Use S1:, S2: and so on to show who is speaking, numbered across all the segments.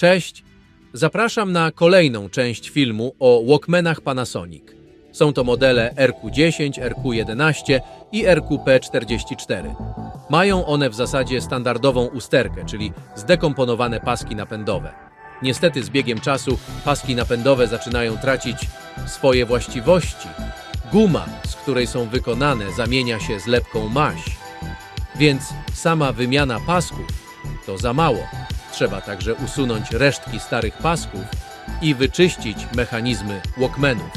S1: Cześć! Zapraszam na kolejną część filmu o Walkmanach Panasonic. Są to modele RQ10, RQ11 i RQP44. Mają one w zasadzie standardową usterkę, czyli zdekomponowane paski napędowe. Niestety z biegiem czasu paski napędowe zaczynają tracić swoje właściwości. Guma, z której są wykonane, zamienia się z lepką maź. Więc sama wymiana pasków to za mało. Trzeba także usunąć resztki starych pasków i wyczyścić mechanizmy Walkmanów.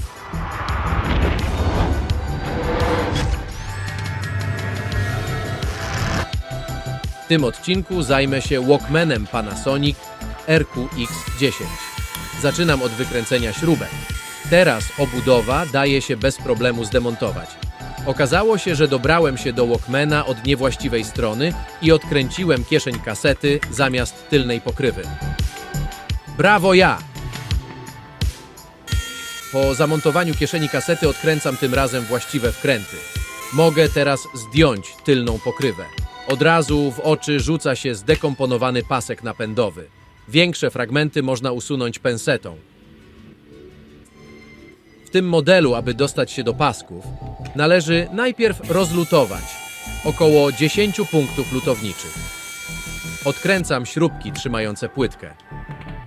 S1: W tym odcinku zajmę się Walkmanem Panasonic RQX10. Zaczynam od wykręcenia śrubek. Teraz obudowa daje się bez problemu zdemontować. Okazało się, że dobrałem się do Walkmana od niewłaściwej strony i odkręciłem kieszeń kasety zamiast tylnej pokrywy. Brawo ja! Po zamontowaniu kieszeni kasety odkręcam tym razem właściwe wkręty. Mogę teraz zdjąć tylną pokrywę. Od razu w oczy rzuca się zdekomponowany pasek napędowy. Większe fragmenty można usunąć pensetą. Tym modelu, aby dostać się do pasków, należy najpierw rozlutować około 10 punktów lutowniczych. Odkręcam śrubki trzymające płytkę.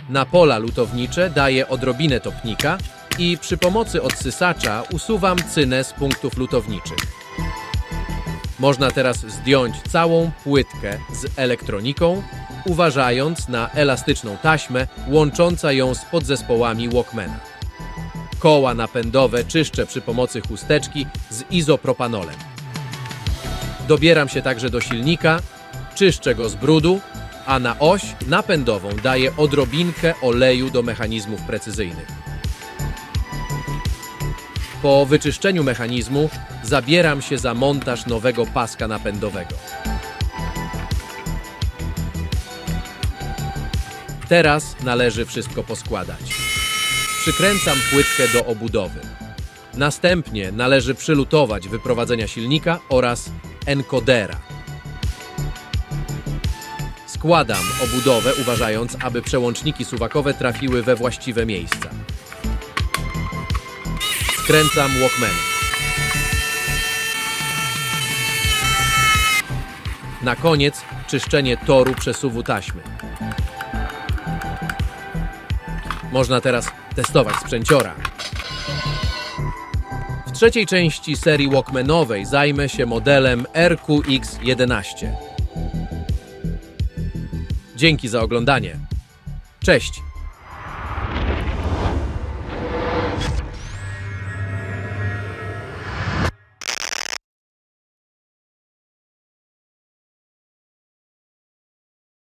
S1: Na pola lutownicze daję odrobinę topnika i przy pomocy odsysacza usuwam cynę z punktów lutowniczych. Można teraz zdjąć całą płytkę z elektroniką, uważając na elastyczną taśmę łącząca ją z podzespołami Walkmana. Koła napędowe czyszczę przy pomocy chusteczki z izopropanolem. Dobieram się także do silnika, czyszczę go z brudu, a na oś napędową daję odrobinkę oleju do mechanizmów precyzyjnych. Po wyczyszczeniu mechanizmu zabieram się za montaż nowego paska napędowego. Teraz należy wszystko poskładać. Przykręcam płytkę do obudowy. Następnie należy przylutować wyprowadzenia silnika oraz enkodera. Składam obudowę, uważając, aby przełączniki suwakowe trafiły we właściwe miejsca. Skręcam Walkman. Na koniec czyszczenie toru przesuwu taśmy. Można teraz testować sprzęciora. W trzeciej części serii Walkmanowej zajmę się modelem RQX11. Dzięki za oglądanie. Cześć!